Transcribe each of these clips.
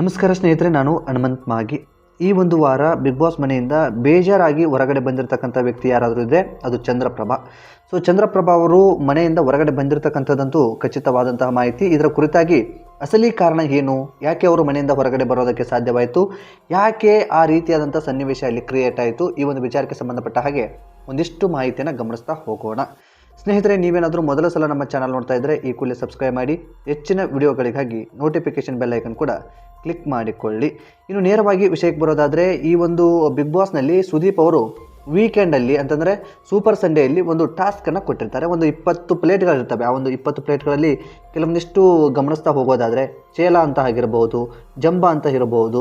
ನಮಸ್ಕಾರ ಸ್ನೇಹಿತರೆ, ನಾನು ಹನುಮಂತ್ ಮಾಗಿ. ಈ ಒಂದು ವಾರ ಬಿಗ್ ಬಾಸ್ ಮನೆಯಿಂದ ಬೇಜಾರಾಗಿ ಹೊರಗಡೆ ಬಂದಿರತಕ್ಕಂಥ ವ್ಯಕ್ತಿ ಯಾರಾದರೂ ಇದೆ ಅದು ಚಂದ್ರಪ್ರಭಾ. ಸೊ ಚಂದ್ರಪ್ರಭಾ ಅವರು ಮನೆಯಿಂದ ಹೊರಗಡೆ ಬಂದಿರತಕ್ಕಂಥದ್ದಂತೂ ಖಚಿತವಾದಂತಹ ಮಾಹಿತಿ. ಇದರ ಕುರಿತಾಗಿ ಅಸಲಿ ಕಾರಣ ಏನು? ಯಾಕೆ ಅವರು ಮನೆಯಿಂದ ಹೊರಗಡೆ ಬರೋದಕ್ಕೆ ಸಾಧ್ಯವಾಯಿತು? ಯಾಕೆ ಆ ರೀತಿಯಾದಂಥ ಸನ್ನಿವೇಶ ಅಲ್ಲಿ ಕ್ರಿಯೇಟ್ ಆಯಿತು? ಈ ಒಂದು ವಿಚಾರಕ್ಕೆ ಸಂಬಂಧಪಟ್ಟ ಹಾಗೆ ಒಂದಿಷ್ಟು ಮಾಹಿತಿಯನ್ನು ಗಮನಿಸ್ತಾ ಹೋಗೋಣ. ಸ್ನೇಹಿತರೆ, ನೀವೇನಾದರೂ ಮೊದಲ ಸಲ ನಮ್ಮ ಚಾನಲ್ ನೋಡ್ತಾ ಇದ್ದರೆ ಈ ಕೂಡಲೇ ಸಬ್ಸ್ಕ್ರೈಬ್ ಮಾಡಿ. ಹೆಚ್ಚಿನ ವಿಡಿಯೋಗಳಿಗಾಗಿ ನೋಟಿಫಿಕೇಶನ್ ಬೆಲ್ ಐಕನ್ ಕೂಡ ಕ್ಲಿಕ್ ಮಾಡಿಕೊಳ್ಳಿ. ಇನ್ನು ನೇರವಾಗಿ ವಿಷಯಕ್ಕೆ ಬರೋದಾದರೆ, ಈ ಒಂದು ಬಿಗ್ ಬಾಸ್ನಲ್ಲಿ ಸುದೀಪ್ ಅವರು ವೀಕೆಂಡಲ್ಲಿ ಅಂತಂದರೆ ಸೂಪರ್ ಸಂಡೇಯಲ್ಲಿ ಒಂದು ಟಾಸ್ಕನ್ನು ಕೊಟ್ಟಿರ್ತಾರೆ. ಒಂದು ಇಪ್ಪತ್ತು ಪ್ಲೇಟ್ಗಳಿರ್ತವೆ ಆ ಒಂದು ಇಪ್ಪತ್ತು ಪ್ಲೇಟ್ಗಳಲ್ಲಿ ಕೆಲವೊಂದಿಷ್ಟು ಗಮನಿಸ್ತಾ ಹೋಗೋದಾದರೆ, ಚೇಲ ಅಂತ ಆಗಿರಬಹುದು ಜಂಬ ಅಂತ ಇರಬಹುದು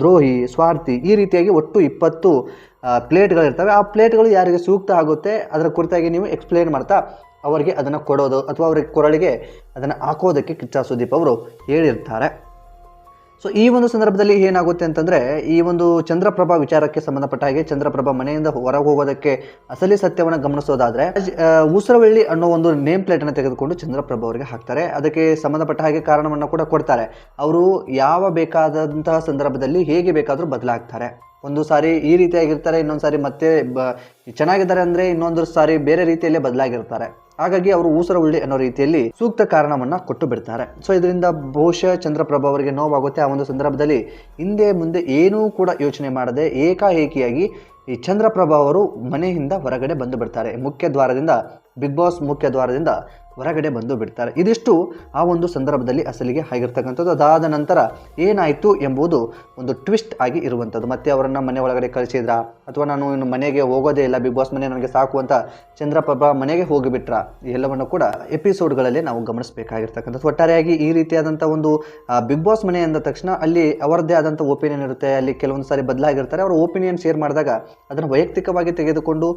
ದ್ರೋಹಿ, ಸ್ವಾರ್ಥಿ ಈ ರೀತಿಯಾಗಿ ಒಟ್ಟು ಇಪ್ಪತ್ತು ಪ್ಲೇಟ್ಗಳಿರ್ತವೆ ಆ ಪ್ಲೇಟ್ಗಳು ಯಾರಿಗೆ ಸೂಕ್ತ ಆಗುತ್ತೆ, ಅದರ ಕುರಿತಾಗಿ ನೀವು ಎಕ್ಸ್ಪ್ಲೇನ್ ಮಾಡ್ತಾ ಅವರಿಗೆ ಅದನ್ನು ಕೊಡೋದು ಅಥವಾ ಅವರಿಗೆ ಕೊರಳಿಗೆ ಅದನ್ನು ಹಾಕೋದಕ್ಕೆ ಕಿಚ್ಚ ಸುದೀಪ್ ಅವರು ಹೇಳಿರ್ತಾರೆ. ಸೊ ಈ ಒಂದು ಸಂದರ್ಭದಲ್ಲಿ ಏನಾಗುತ್ತೆ ಅಂತಂದರೆ, ಈ ಒಂದು ಚಂದ್ರಪ್ರಭಾ ವಿಚಾರಕ್ಕೆ ಸಂಬಂಧಪಟ್ಟ ಹಾಗೆ ಚಂದ್ರಪ್ರಭಾ ಮನೆಯಿಂದ ಹೊರಗೆ ಹೋಗೋದಕ್ಕೆ ಅಸಲಿ ಸತ್ಯವನ್ನು ಗಮನಿಸೋದಾದರೆ ಉಸರವಳ್ಳಿ ಅನ್ನೋ ಒಂದು ನೇಮ್ ಪ್ಲೇಟನ್ನು ತೆಗೆದುಕೊಂಡು ಚಂದ್ರಪ್ರಭಾ ಅವರಿಗೆ ಹಾಕ್ತಾರೆ. ಅದಕ್ಕೆ ಸಂಬಂಧಪಟ್ಟ ಹಾಗೆ ಕಾರಣವನ್ನು ಕೂಡ ಕೊಡ್ತಾರೆ. ಅವರು ಯಾವ ಬೇಕಾದಂತಹ ಸಂದರ್ಭದಲ್ಲಿ ಹೇಗೆ ಬೇಕಾದರೂ ಬದಲಾಗ್ತಾರೆ. ಒಂದು ಸಾರಿ ಈ ರೀತಿಯಾಗಿರ್ತಾರೆ ಇನ್ನೊಂದು ಸಾರಿ ಮತ್ತೆ ಬ, ಚೆನ್ನಾಗಿದ್ದಾರೆ ಅಂದರೆ ಇನ್ನೊಂದು ಸಾರಿ ಬೇರೆ ರೀತಿಯಲ್ಲೇ ಬದಲಾಗಿರ್ತಾರೆ. ಹಾಗಾಗಿ ಅವರು ಊಸರ ಉಳ್ಳಿ ಅನ್ನೋ ರೀತಿಯಲ್ಲಿ ಸೂಕ್ತ ಕಾರಣವನ್ನ ಕೊಟ್ಟು ಬಿಡ್ತಾರೆ ಸೊ ಇದರಿಂದ ಬಹುಶಃ ಚಂದ್ರಪ್ರಭಾ ಅವರಿಗೆ ನೋವಾಗುತ್ತೆ. ಆ ಒಂದು ಸಂದರ್ಭದಲ್ಲಿ ಹಿಂದೆ ಮುಂದೆ ಏನೂ ಕೂಡ ಯೋಚನೆ ಮಾಡದೆ ಏಕಾಏಕಿಯಾಗಿ ಈ ಚಂದ್ರಪ್ರಭಾ ಅವರು ಮನೆಯಿಂದ ಹೊರಗಡೆ ಬಂದು ಬಿಡ್ತಾರೆ. ಮುಖ್ಯ ದ್ವಾರದಿಂದ ಬಿಗ್ ಬಾಸ್ ಮುಖ್ಯ ದ್ವಾರದಿಂದ ಹೊರಗಡೆ ಬಂದು ಬಿಡ್ತಾರೆ. ಇದಿಷ್ಟು ಆ ಒಂದು ಸಂದರ್ಭದಲ್ಲಿ ಅಸಲಿಗೆ ಆಗಿರ್ತಕ್ಕಂಥದ್ದು. ಅದಾದ ನಂತರ ಏನಾಯಿತು ಎಂಬುದು ಒಂದು ಟ್ವಿಸ್ಟ್ ಆಗಿ ಇರುವಂಥದ್ದು. ಮತ್ತೆ ಅವರನ್ನು ಮನೆ ಒಳಗಡೆ ಕಳಿಸಿದ್ರ? ಅಥವಾ ನಾನು ಇನ್ನು ಮನೆಗೆ ಹೋಗೋದೇ ಇಲ್ಲ, ಬಿಗ್ ಬಾಸ್ ಮನೆ ನನಗೆ ಸಾಕು ಅಂತ ಚಂದ್ರಪ್ರಭಾ ಮನೆಗೆ ಹೋಗಿಬಿಟ್ರ? ಎಲ್ಲವನ್ನು ಕೂಡ ಎಪಿಸೋಡ್ಗಳಲ್ಲಿ ನಾವು ಗಮನಿಸಬೇಕಾಗಿರ್ತಕ್ಕಂಥದ್ದು. ಒಟ್ಟಾರೆಯಾಗಿ ಈ ರೀತಿಯಾದಂಥ ಒಂದು ಬಿಗ್ ಬಾಸ್ ಮನೆ ಅಂದ ತಕ್ಷಣ ಅಲ್ಲಿ ಅವರದ್ದೇ ಆದಂಥ ಒಪಿನಿಯನ್ ಇರುತ್ತೆ. ಅಲ್ಲಿ ಕೆಲವೊಂದು ಸಾರಿ ಬದಲಾಗಿರ್ತಾರೆ. ಅವರ ಒಪಿನಿಯನ್ ಶೇರ್ ಮಾಡಿದಾಗ ಅದನ್ನು ವೈಯಕ್ತಿಕವಾಗಿ ತೆಗೆದುಕೊಂಡು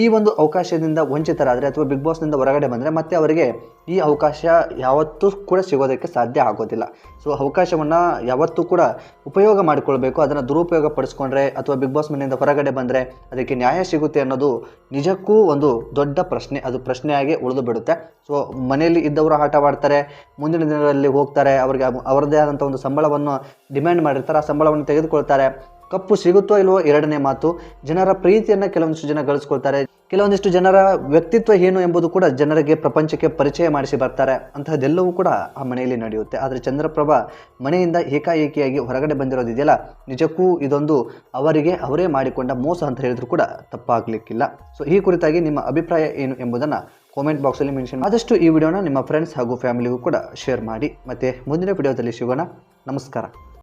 ಈ ಒಂದು ಅವಕಾಶದಿಂದ ವಂಚಿತರಾದರೆ ಅಥವಾ ಬಿಗ್ ಬಾಸ್ನಿಂದ ಹೊರಗಡೆ ಬಂದರೆ ಮತ್ತೆ ಅವರಿಗೆ ಈ ಅವಕಾಶ ಯಾವತ್ತೂ ಕೂಡ ಸಿಗೋದಕ್ಕೆ ಸಾಧ್ಯ ಆಗೋದಿಲ್ಲ. ಸೊ ಅವಕಾಶವನ್ನು ಯಾವತ್ತೂ ಕೂಡ ಉಪಯೋಗ ಮಾಡಿಕೊಳ್ಬೇಕು, ಅದನ್ನು ದುರುಪಯೋಗ ಪಡಿಸ್ಕೊಂಡ್ರೆ ಅಥವಾ ಬಿಗ್ ಬಾಸ್ ಮನೆಯಿಂದ ಹೊರಗಡೆ ಬಂದರೆ ಅದಕ್ಕೆ ನ್ಯಾಯ ಸಿಗುತ್ತೆ ಅನ್ನೋದು ನಿಜಕ್ಕೂ ಒಂದು ದೊಡ್ಡ ಪ್ರಶ್ನೆ. ಅದು ಪ್ರಶ್ನೆಯಾಗಿ ಉಳಿದು ಬಿಡುತ್ತೆ. ಸೊ ಮನೆಯಲ್ಲಿ ಇದ್ದವರು ಆಟವಾಡ್ತಾರೆ, ಮುಂದಿನ ದಿನಗಳಲ್ಲಿ ಹೋಗ್ತಾರೆ, ಅವರಿಗೆ ಅವರದೇ ಆದಂಥ ಒಂದು ಸಂಬಳವನ್ನು ಡಿಮ್ಯಾಂಡ್ ಮಾಡಿರ್ತಾರೆ, ಆ ಸಂಬಳವನ್ನು ತೆಗೆದುಕೊಳ್ತಾರೆ. ಕಪ್ಪು ಸಿಗುತ್ತೋ ಇಲ್ವೋ ಎರಡನೇ ಮಾತು, ಜನರ ಪ್ರೀತಿಯನ್ನು ಕೆಲವೊಂದಿಷ್ಟು ಜನ ಗಳಿಸ್ಕೊಳ್ತಾರೆ. ಕೆಲವೊಂದಿಷ್ಟು ಜನರ ವ್ಯಕ್ತಿತ್ವ ಏನು ಎಂಬುದು ಕೂಡ ಜನರಿಗೆ ಪ್ರಪಂಚಕ್ಕೆ ಪರಿಚಯ ಮಾಡಿಸಿ ಬರ್ತಾರೆ. ಅಂತಹದ್ದೆಲ್ಲವೂ ಕೂಡ ಆ ಮನೆಯಲ್ಲಿ ನಡೆಯುತ್ತೆ. ಆದರೆ ಚಂದ್ರಪ್ರಭಾ ಮನೆಯಿಂದ ಏಕಾಏಕಿಯಾಗಿ ಹೊರಗಡೆ ಬಂದಿರೋದಿದೆಯಲ್ಲ ನಿಜಕ್ಕೂ ಇದೊಂದು ಅವರಿಗೆ ಅವರೇ ಮಾಡಿಕೊಂಡ ಮೋಸ ಅಂತ ಹೇಳಿದ್ರು ಕೂಡ ತಪ್ಪಾಗಲಿಕ್ಕಿಲ್ಲ. ಸೊ ಈ ಕುರಿತಾಗಿ ನಿಮ್ಮ ಅಭಿಪ್ರಾಯ ಏನು ಎಂಬುದನ್ನು ಕಾಮೆಂಟ್ ಬಾಕ್ಸಲ್ಲಿ ಮೆನ್ಷನ್ ಆದಷ್ಟು ಈ ವಿಡಿಯೋನ ನಿಮ್ಮ ಫ್ರೆಂಡ್ಸ್ ಹಾಗೂ ಫ್ಯಾಮಿಲಿಗೂ ಕೂಡ ಶೇರ್ ಮಾಡಿ. ಮತ್ತು ಮುಂದಿನ ವಿಡಿಯೋದಲ್ಲಿ ಸಿಗೋಣ. ನಮಸ್ಕಾರ.